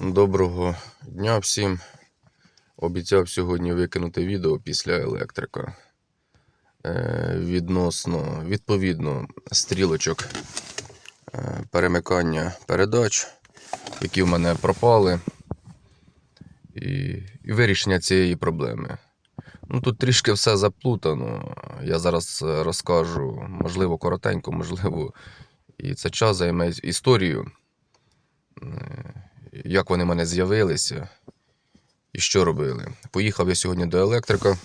Доброго дня всім. Обіцяв сьогодні викинути відео після електрика. Е, відносно, відповідно, стрілочок е, перемикання передач, які в мене пропали, і, і вирішення цієї проблеми. Ну, тут трішки все заплутано. Я зараз розкажу, можливо, коротенько, можливо, і це час займе історію. Е, як вони в мене з'явилися і що робили. Поїхав я сьогодні до електрика.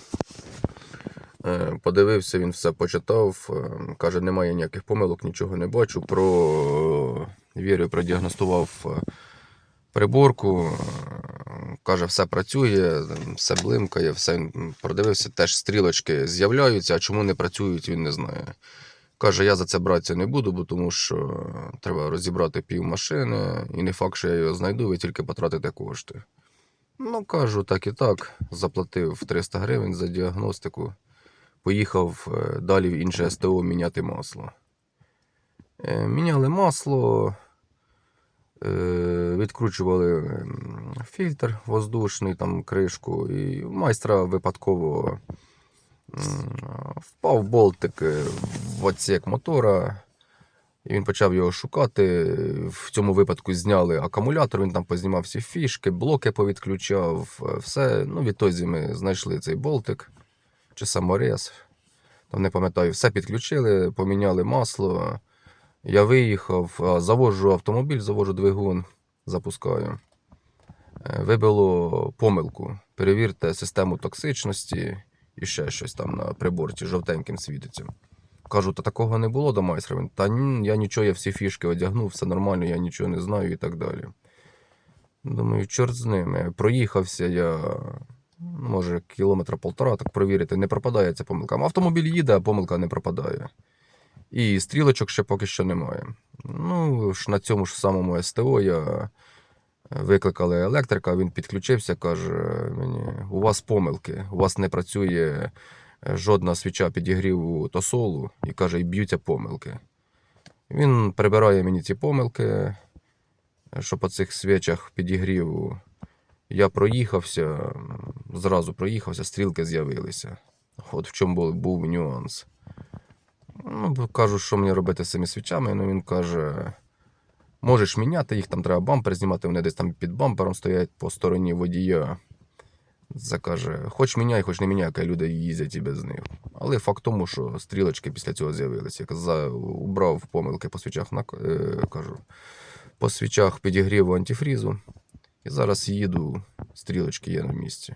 Е, Подивився, він все почитав. е, Каже, немає ніяких помилок, нічого не бачу. Про вірю, продіагностував е, приборку. е, Каже, все працює, все блимкає, все продивився, теж стрілочки з'являються, а чому не працюють, він не знає. Каже, я за це братися не буду, бо тому що треба розібрати пів машини, і не факт, що я його знайду, ви тільки потратите кошти. Ну, кажу, так і так. Заплатив 300 гривень за діагностику. Поїхав е, далі в інше СТО міняти масло. Е, Міняли масло, е, відкручували фільтр воздушний, там кришку, і майстра випадково впав болтик е, в отсек мотора. І він почав його шукати. В цьому випадку зняли акумулятор, він там познімав всі фішки, блоки повідключав, е, все. Ну, відтоді ми знайшли цей болтик чи саморез. Там не пам'ятаю, все підключили, поміняли масло. Я виїхав, а, заводжу автомобіль, заводжу двигун, запускаю. Е, Вибило помилку. Перевірте систему токсичності і ще щось там на приборці жовтеньким світиться. Кажу, та такого не було до майстра. Він, та ні, я нічого, я всі фішки одягнув, все нормально, я нічого не знаю і так далі. Думаю, чорт з ними. Проїхався я, може, кілометра полтора, так провірити, не пропадає ця помилка. Автомобіль їде, а помилка не пропадає. І стрілочок ще поки що немає. Ну, ж на цьому ж самому СТО я викликали електрика, він підключився, каже мені: у вас помилки, у вас не працює жодна свіча підігріву тосолу, і каже, і б'ються помилки. Він прибирає мені ці помилки, е, що по цих свічах підігріву. Я проїхався, зразу проїхався, стрілки з'явилися. От в чому був нюанс. Ну, кажу, що мені робити з цими свічами. Ну, він каже: можеш міняти їх, там треба бампер знімати, вони десь там під бампером стоять по стороні водія. Це каже, хоч міняй, хоч не міняй, яка люди їздять і без них. Але факт тому, що стрілочки після цього з'явилися. Я за, убрав помилки по свічах, на, е, кажу, по свічах підігріву антифрізу. І зараз їду, стрілочки є на місці.